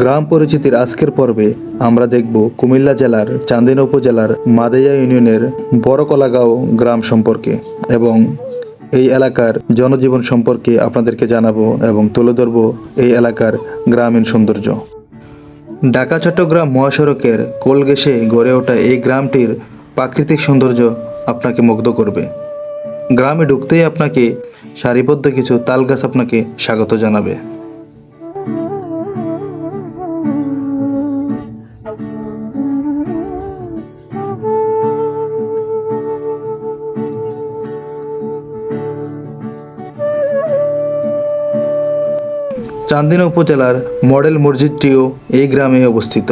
গ্রাম পরিচিতির আজকের পর্বে আমরা দেখব কুমিল্লা জেলার চান্দিনা উপজেলার মাদেয়া ইউনিয়নের বড়কলাগাঁও গ্রাম সম্পর্কে এবং এই এলাকার জনজীবন সম্পর্কে আপনাদেরকে জানাব এবং তুলে ধরবো এই এলাকার গ্রামীণ সৌন্দর্য। ঢাকা, চট্টগ্রাম মহাসড়কের কোলগেসে গড়ে ওঠা এই গ্রামটির প্রাকৃতিক সৌন্দর্য আপনাকে মুগ্ধ করবে। গ্রামে ঢুকতেই আপনাকে সারিবদ্ধ কিছু তালগাছ আপনাকে স্বাগত জানাবে। চান্দিনা উপজেলার মডেল মসজিদটিও এই গ্রামে অবস্থিত।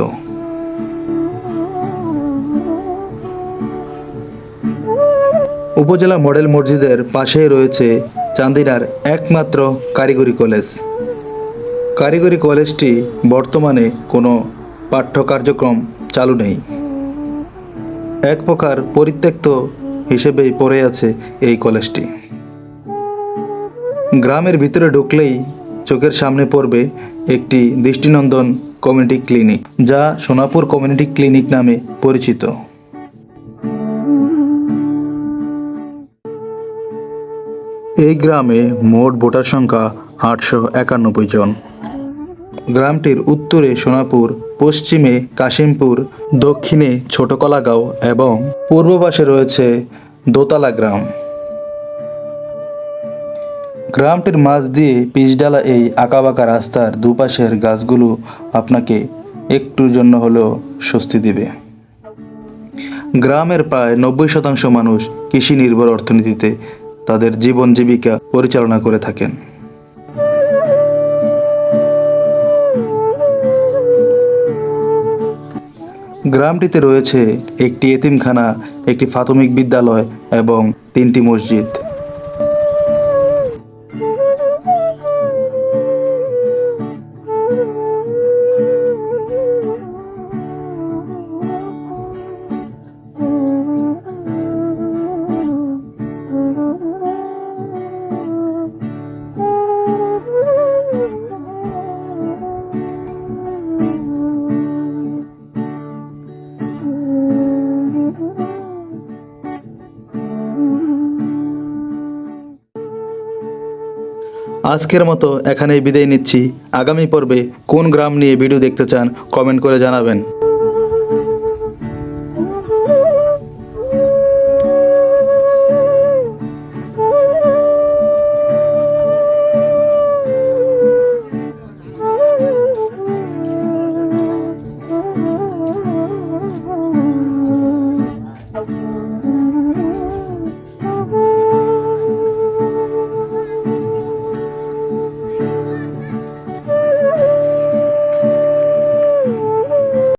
উপজেলা মডেল মসজিদের পাশেই রয়েছে চান্দিনার একমাত্র কারিগরি কলেজ। কারিগরি কলেজটি বর্তমানে কোনো পাঠ্য কার্যক্রম চালু নেই। এক প্রকার পরিত্যক্ত হিসেবেই পড়ে আছে এই কলেজটি। গ্রামের ভিতরে ঢুকলেই চোখের সামনে পড়বে একটি দৃষ্টিনন্দন কমিউনিটি ক্লিনিক, যা সোনাপুর কমিউনিটি ক্লিনিক নামে পরিচিত। এই গ্রামে মোট ভোটার সংখ্যা আটশো একানব্বই জন। গ্রামটির উত্তরে সোনাপুর, পশ্চিমে কাশিমপুর, দক্ষিণে ছোটকলাগাঁও এবং পূর্ব পাশে রয়েছে দোতলা গ্রাম। গ্রামটির মাঝ দিয়ে পিচডালা এই আঁকাবাঁকা রাস্তার দুপাশের গাছগুলো আপনাকে একটুর জন্য হলেও স্বস্তি দিবে। গ্রামের প্রায় নব্বই শতাংশ মানুষ কৃষি নির্ভর অর্থনীতিতে তাদের জীবন জীবিকা পরিচালনা করে থাকেন। গ্রামটিতে রয়েছে একটি এতিমখানা, একটি প্রাথমিক বিদ্যালয় এবং তিনটি মসজিদ। আজকের মতো এখানেই বিদায় নিচ্ছি। আগামী পর্বে কোন গ্রাম নিয়ে ভিডিও দেখতে চান কমেন্ট করে জানাবেন।